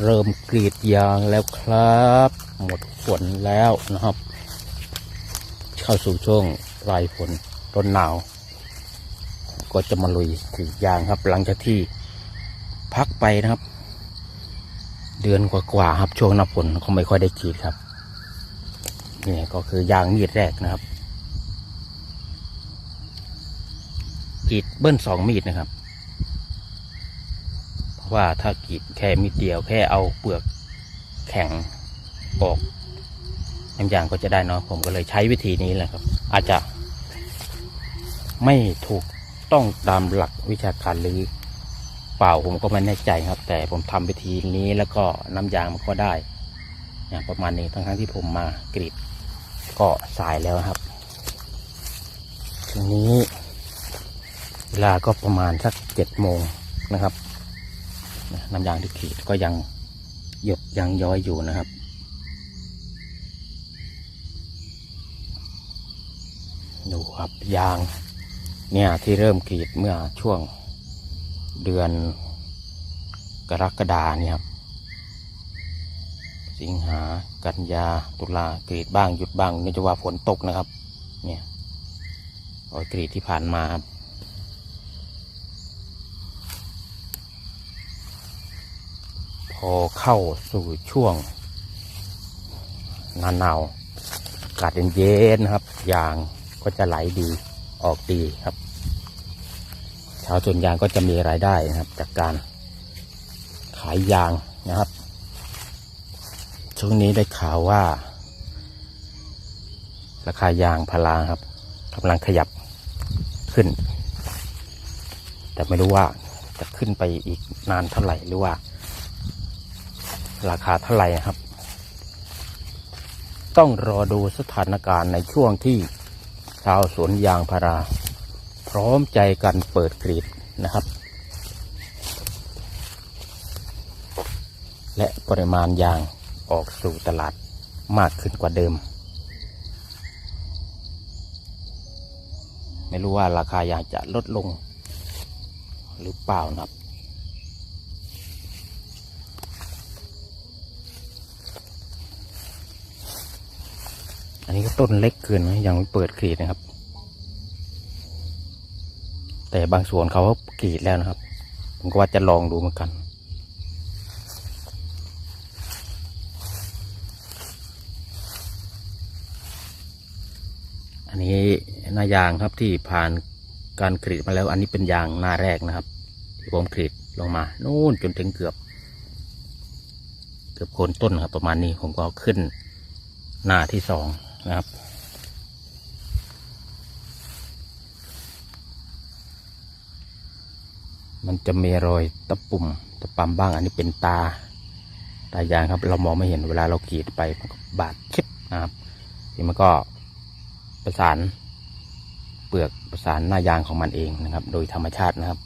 เริ่มกรีดยางแล้วครับ หมดฝนแล้วนะครับ เข้าสู่ช่วงปลายฝนต้นหนาว ก็จะมาลุยกรีดยางครับ หลังจากที่พักไปนะครับ เดือนกว่าๆครับ ช่วงหน้าฝนก็ไม่ค่อยได้กรีดครับนี่ก็คือยางมีดแรกนะครับกรีดเบิ้ลสองมีดนะครับ ว่าถ้ากรีดแค่มีเดียวแค่เอาเปลือกแข็งออกน้ำยางก็จะได้เนาะผมก็เลยใช้วิธีนี้แหละครับ อาจจะ ไม่ถูกต้องตามหลักวิชาการหรือเปล่าผมก็ไม่แน่ใจครับ แต่ผมทำวิธีนี้แล้วก็น้ำยางมันก็ได้อย่างประมาณนี้ทั้งทั้งที่ผมมากรีดก็สายแล้วครับทีนี้เวลาก็ประมาณสักเจ็ดโมงนะครับ น้ำยางที่กรีดก็ยังหยดยังย้อยอยู่นะครับ ดูครับยางเนี่ยที่เริ่มกรีดเมื่อช่วงเดือนกรกฎาเนี่ยครับสิงหากันยาตุลากรีดบ้างหยุดบ้างเนื่องจากว่าฝนตกนะครับ เนี่ยรอยกรีดที่ผ่านมาครับ พ อเข้าสู่ช่วงหนาหนาวอากาศเย็นๆนะครับ ยางก็จะไหลดีออกดีครับ ชาวสวนยางก็จะมีรายได้นะครับ จากการขายยางนะครับ ช่วงนี้ได้ข่าวว่า ราคายางพาราครับกำลังขยับขึ้น แต่ไม่รู้ว่าจะขึ้นไปอีกนานเท่าไหร่หรือว่า ราคาเท่าไหร่ครับ ต้องรอดูสถานการณ์ในช่วงที่ชาวสวนยางพารา พร้อมใจกันเปิดกรีดนะครับ และปริมาณยางออกสู่ตลาดมากขึ้นกว่าเดิม ไม่รู้ว่าราคายางจะลดลงหรือเปล่านะครับ นนี้ก็ต้นเล็กเกินนะยังไม่เปิดกรีดนะครับ แต่บางส่วนเขาก็กรีดแล้วนะครับ ผมก็ว่าจะลองดูเหมือนกัน อันนี้หน้ายางครับที่ผ่านการกรีดมาแล้ว อันนี้เป็นยางหน้าแรกนะครับที่ผมกรีดลงมานู่นจนถึงเกือบ เกือบโคนต้นครับประมาณนี้ผมก็ขึ้นหน้าที่สอง นะครับ มันจะมีรอยตะปุ่มตะปำบ้าง อันนี้เป็นตา ตายางครับ เรามองไม่เห็นเวลาเรากรีดไปมันก็บาดชิบนะครับที่มันก็ประสานเปลือกประสานหน้ายางของมันเองนะครับ โดยธรรมชาตินะครับ